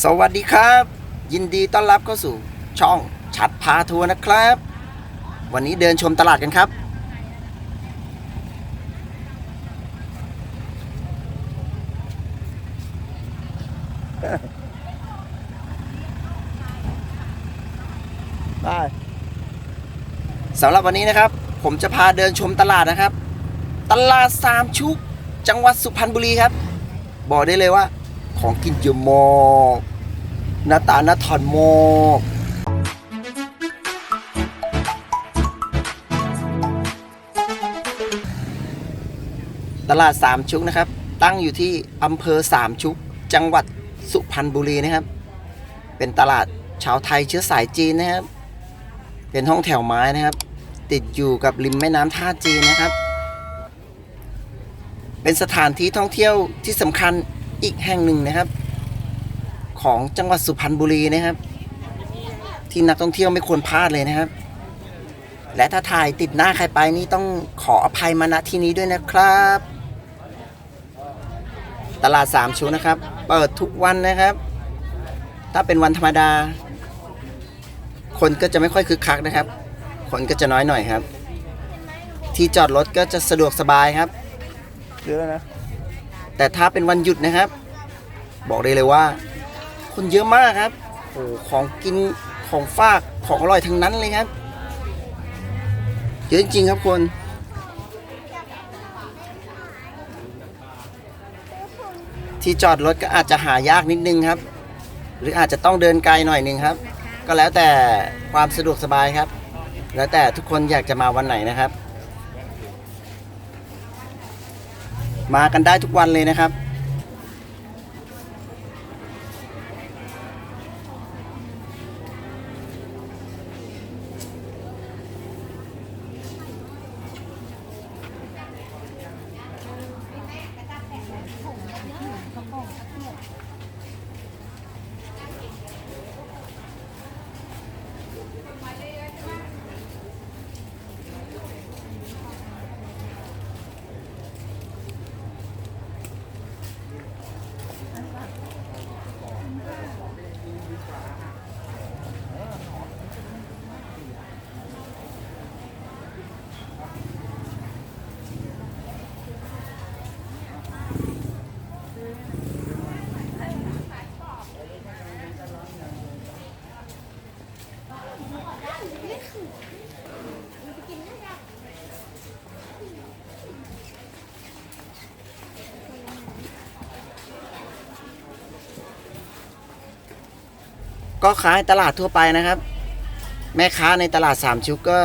สวัสดีครับ ยินดีต้อนรับเข้าสู่ช่องชัดพาทัวร์นะครับ วันนี้เดินชมตลาดกันครับ ได้สำหรับวันนี้นะครับ ผมจะพาเดินชมตลาดนะครับ ตลาดสามชุก จังหวัดสุพรรณบุรีครับ บอกได้เลยว่า ของกินเยอะมากหน้าตาหน่าทานมากตลาดสามชุกนะครับ ตั้งอยู่ที่อำเภอสามชุก จังหวัดสุพรรณบุรีนะครับ เป็นตลาดชาวไทยเชื้อสายจีนนะครับ เป็นห้องแถวไม้นะครับ ติดอยู่กับริมแม่น้ำท่าจีนนะครับ เป็นสถานที่ท่องเที่ยวที่สำคัญ อีกแห่งหนึ่งนะครับ ของจังหวัดสุพรรณบุรีนะครับ ที่นักท่องเที่ยวไม่ควรพลาดเลยนะครับ และถ้าถ่ายติดหน้าใครไปนี่ต้องขออภัยมาณที่นี้ด้วยนะครับ ตลาดสามชุนะครับ เปิดทุกวันนะครับ ถ้าเป็นวันธรรมดา คนก็จะไม่ค่อยคึกคักนะครับ คนก็จะน้อยหน่อยครับ ที่จอดรถก็จะสะดวกสบายครับเยอะแล้วนะ แต่ถ้าเป็นวันหยุดนะครับ บอกได้เลยว่า คนเยอะมากครับโอ้ของกินของฝากของอร่อยทั้งนั้นเลยครับ เยอะจริงครับคน ที่จอดรถก็อาจจะหายากนิดนึงครับ หรืออาจจะต้องเดินไกลหน่อยนึงครับ ก็แล้วแต่ความสะดวกสบายครับ แล้วแต่ทุกคนอยากจะมาวันไหนนะครับ มากันได้ทุกวันเลยนะครับ ก็ขายตลาดทั่วไปนะครับ แม่ค้าในตลาดสามชุกก็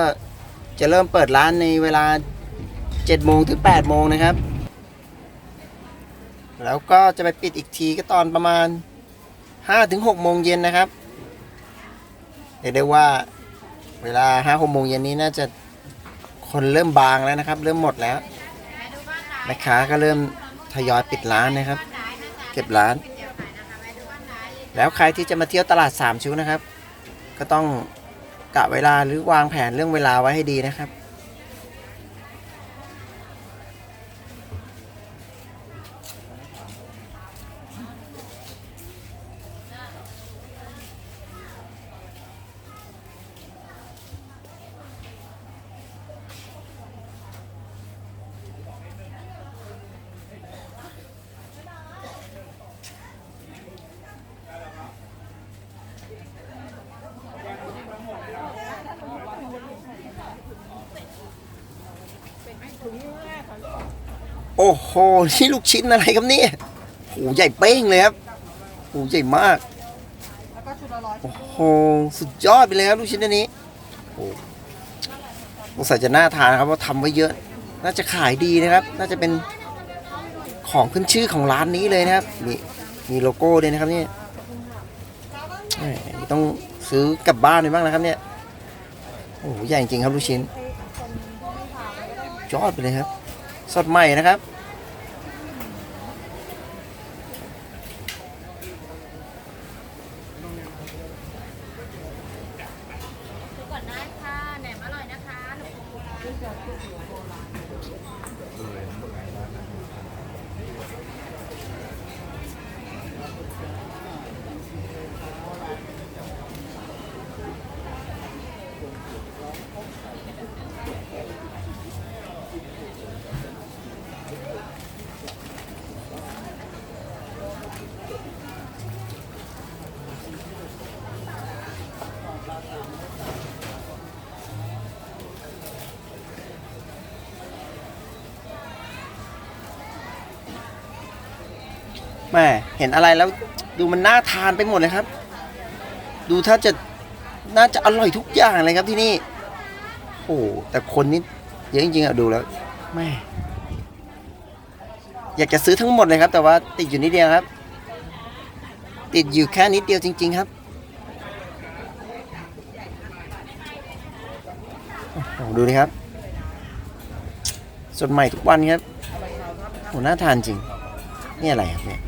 จะเริ่มเปิดร้านในเวลา7โมงถึง8โมงนะครับ แล้วก็จะไปปิดอีกทีก็ตอนประมาณ5ถึง6โมงเย็นนะครับเรียกได้ว่าเวลา5 6โมงเย็นนี้น่าจะคนเริ่มบางแล้วนะครับ เริ่มหมดแล้วแม่ค้าก็เริ่มทยอยปิดร้านนะครับ เก็บร้าน แล้วใครที่จะมาเที่ยวตลาดสามชุกนะครับ ก็ต้องกะเวลาหรือวางแผนเรื่องเวลาไว้ให้ดีนะครับ โอ้โห นี่ลูกชิ้นอะไรครับเนี่ยโหใหญ่เป้งเลยครับโหใหญ่มากโอ้โห สุดยอดไปเลยครับลูกชิ้นอันนี้โอ้สงสัยจะน่าทานครับเพราะทำไว้เยอะ น่าจะขายดีนะครับ น่าจะเป็นของขึ้นชื่อของร้านนี้เลยนะครับ มีมีโลโก้ด้วยนะครับเนี่ยแหมต้องซื้อกลับบ้านไปบ้างนะครับเนี่ย โอ้โหใหญ่จริงครับลูกชิ้น ยอดไปเลยครับ สดใหม่นะครับ ม่เห็นอะไรแล้วดูมันน่าทานไปหมดเลยครับ ดูถ้าจะน่าจะอร่อยทุกอย่างเลยครับที่นี่ โอ้แต่คนนี้เยอะจริงๆอะดูแล้วแม่อยากจะซื้อทั้งหมดเลยครับ แต่ว่าติดอยู่นิดเดียวครับ ติดอยู่แค่นิดเดียวจริง ๆครับดูดิครับ สดใหม่ทุกวันครับโหน่าทานจริง นี่อะไรครับเนี่ย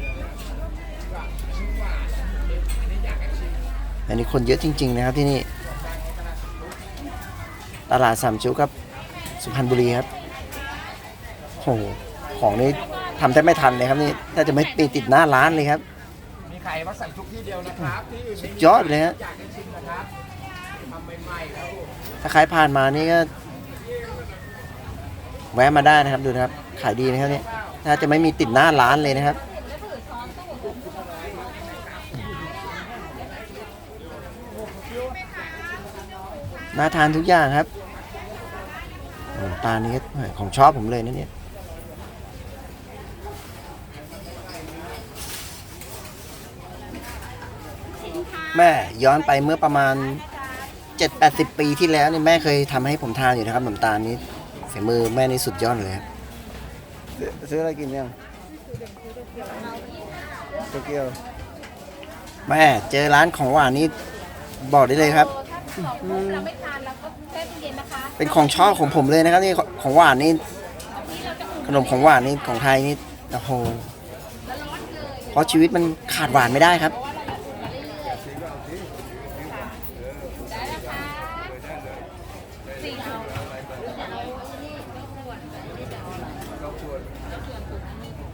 อันนี้คนเยอะจริง ๆ นะครับที่นี่ตลาดสามชุกครับสุพรรณบุรีครับโหของนี้ทำแทบไม่ทันเลยครับนี่ถ้าจะไม่มีติดหน้าร้านเลยครับ มีไข่วัดสันทุกที่เดียวนะครับที่อื่นไม่มียอดเลยฮะ อยากให้ชิมนะครับทำใหม่ๆครับผมถ้าใครผ่านมานี่ก็ แวะมาได้นะครับดูนะครับ ขายดีนะครับเนี่ยถ้าจะไม่มีติดหน้าร้านเลยนะครับ น่าทานทุกอย่างครับโอ้ปลานี้ก็ของชอบผมเลยนะเนี่ยแม่ย้อนไปเมื่อประมาณ 7-80 ปีที่แล้วนี่แม่เคยทำให้ผมทานอยู่นะครับขนมตาลนี้ฝีมือแม่นี่สุดยอดเลยครับซื้ออะไรกินยังโตเกียวแม่เจอร้านของหวานนี้บอกได้เลยครับถ้า สองทุ่มเราไม่ทานเราก็แช่ตู้เย็นนะคะเป็นของชอบของผมเลยนะครับนี่ของหวานนี่ขนมของหวานนี่ของไทยนี่โอ้โหเพราะชีวิตมันขาดหวานไม่ได้ครับเอา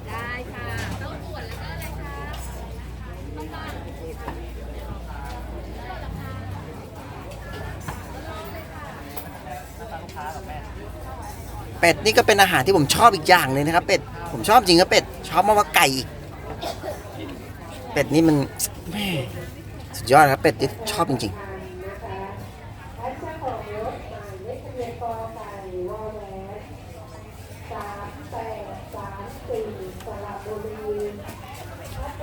ได้ค่ะต้องส่วนแล้วก็อะไรคะต้องการ เป็ดนี่ก็เป็นอาหารที่ผมชอบอีกอย่างเลยนะครับ เป็ดผมชอบจริงครับเป็ดชอบมากกว่าไก่อีก เป็ดนี่มันแม่สุดยอดครับเป็ดนี่ชอบจริงๆ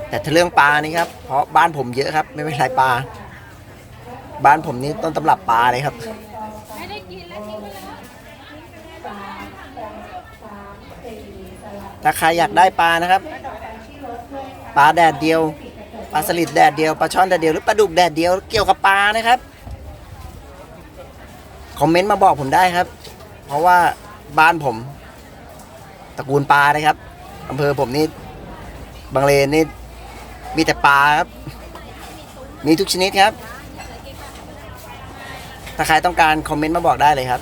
แต่ถ้าเรื่องปลานี่ครับเพราะบ้านผมเยอะครับ ไม่เป็นไรปลาบ้านผมนี่ต้นตำรับปลาเลยครับ ไม่ได้กินแล้วทิ้งไปแล้ว ถ้าใครอยากได้ปลานะครับ ปลาแดดเดียว ปลาสลิดแดดเดียว ปลาช่อนแดดเดียว หรือปลาดุกแดดเดียว เกี่ยวกับปลานะครับ คอมเมนต์มาบอกผมได้ครับ เพราะว่าบ้านผม ตระกูลปลานะครับอำเภอผมนี่บางเลนนี่มีแต่ปลาครับ มีทุกชนิดครับ ถ้าใครต้องการคอมเมนต์มาบอกได้เลยครับ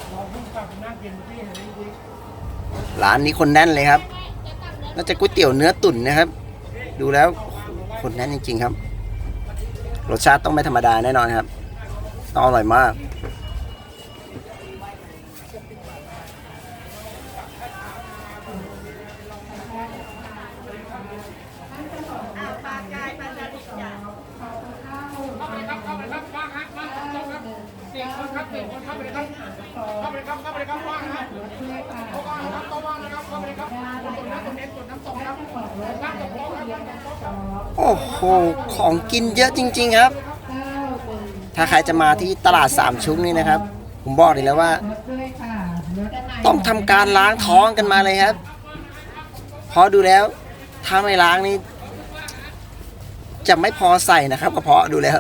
ร้านนี้คนแน่นเลยครับ น่าจะก๋วยเตี๋ยวเนื้อตุ๋นนะครับ ดูแล้วคนแน่นจริง ๆ ครับ รสชาติต้องไม่ธรรมดาแน่นอนครับ ต้องอร่อยมาก เข้าไปครับเข้าไปครับว่างนะครับว่างนะครับเข้าว่างนะครับเข้าไปครับตุ่นน้ำตุ่นเอ็นตุ่นน้ำตกครับน้ำตกโต๊ะครับน้ำตกโต๊ะครับโอ้โห ของกินเยอะจริง ๆครับ ถ้าใครจะมาที่ตลาดสามชุกนี่นะครับ ผมบอกเลยแล้วว่า ต้องทำการล้างท้องกันมาเลยครับเพราะดูแล้วถ้าไม่ล้างนี่จะไม่พอใส่นะครับกระเพาะดูแล้ว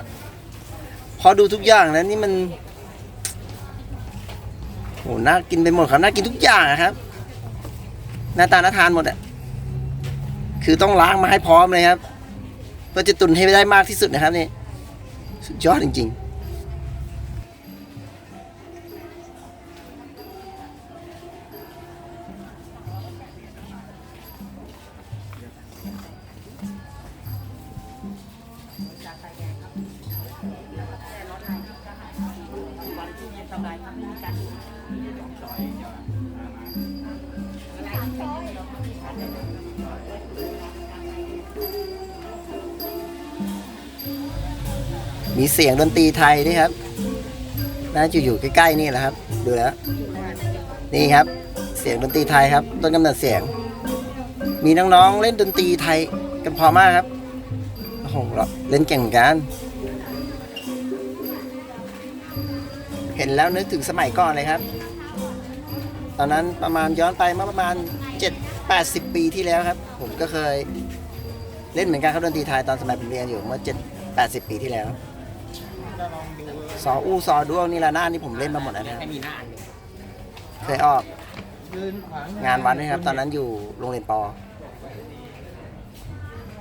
พอดูทุกอย่างแล้วนี่มัน โหน่ากินไปหมดครับน่ากินทุกอย่างครับ หน้าตาน่าทานหมดอะคือต้องล้างมาให้พร้อมเลยครับเพื่อจะตุนให้ได้มากที่สุดนะครับนี่สุดยอดจริง ๆ มีเสียงดนตรีไทยด้วยครับน่าจะอยู่ใกล้ๆนี่แหละครับ ดูแล้ว นี่ครับ เสียงดนตรีไทยครับ ต้นกำเนิดเสียง มีน้องๆเล่นดนตรีไทยกันพอมากครับโอ้โหเล่นเก่งกัน เห็นแล้วนึกถึงสมัยก่อนเลยครับ ตอนนั้นประมาณย้อนไปเมื่อประมาณ 7 80 ปีที่แล้วครับ ผมก็เคยเล่นเหมือนกันครับดนตรีไทยตอนสมัยผมเรียนอยู่เมื่อ7 80 ปีที่แล้ว ซออู้ซอด้วงนี่ละหน้าดนี่ผมเล่นมาหมดแล้วนะครับให้มีหน้าอันหนึ่งเคยออกงานวัดนะครับ ตอนนั้นอยู่โรงเรียนปอ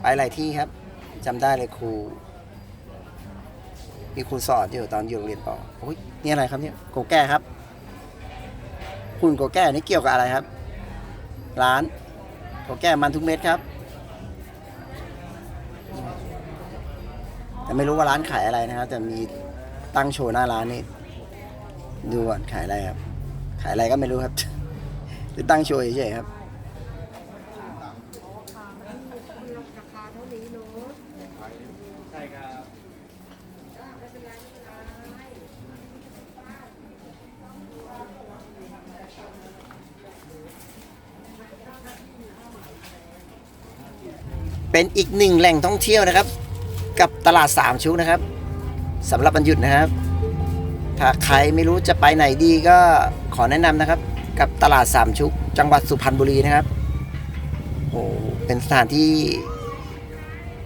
ไปหลายที่ครับจำได้เลยครู มีครูสอนอยู่ตอนอยู่โรงเรียนปอโอ้ยนี่อะไรครับเนี่ยโกแก้ครับ คุณโกแก้นี่เกี่ยวกับอะไรครับ ร้านโกแก้มันทุกเม็ดครับ แต่ไม่รู้ว่าร้านขายอะไรนะครับ แต่มีตั้งโชว์หน้าร้านนี่ดูก่อนขายอะไรครับ ขายอะไรก็ไม่รู้ครับหรือตั้งโชว์เฉยๆครับใช่ครับเป็นอีกหนึ่งแหล่งท่องเที่ยวนะครับ กับตลาดสามชุกนะครับสำหรับวันหยุดนะครับ ถ้าใครไม่รู้จะไปไหนดีก็ขอแนะนำนะครับ กับตลาดสามชุก จังหวัดสุพรรณบุรีนะครับโอ้เป็นสถานที่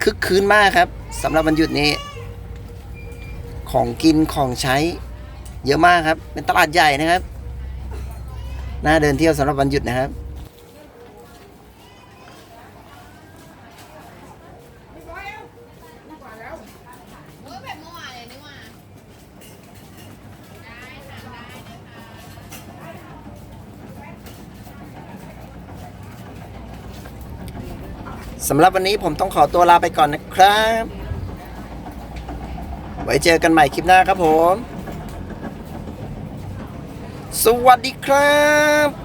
คึกคืนมากครับสำหรับวันหยุดนี้ ของกินของใช้ เยอะมากครับ เป็นตลาดใหญ่นะครับน่าเดินเที่ยวสำหรับวันหยุดนะครับ สำหรับวันนี้ผมต้องขอตัวลาไปก่อนนะครับ ไว้เจอกันใหม่คลิปหน้าครับผม สวัสดีครับ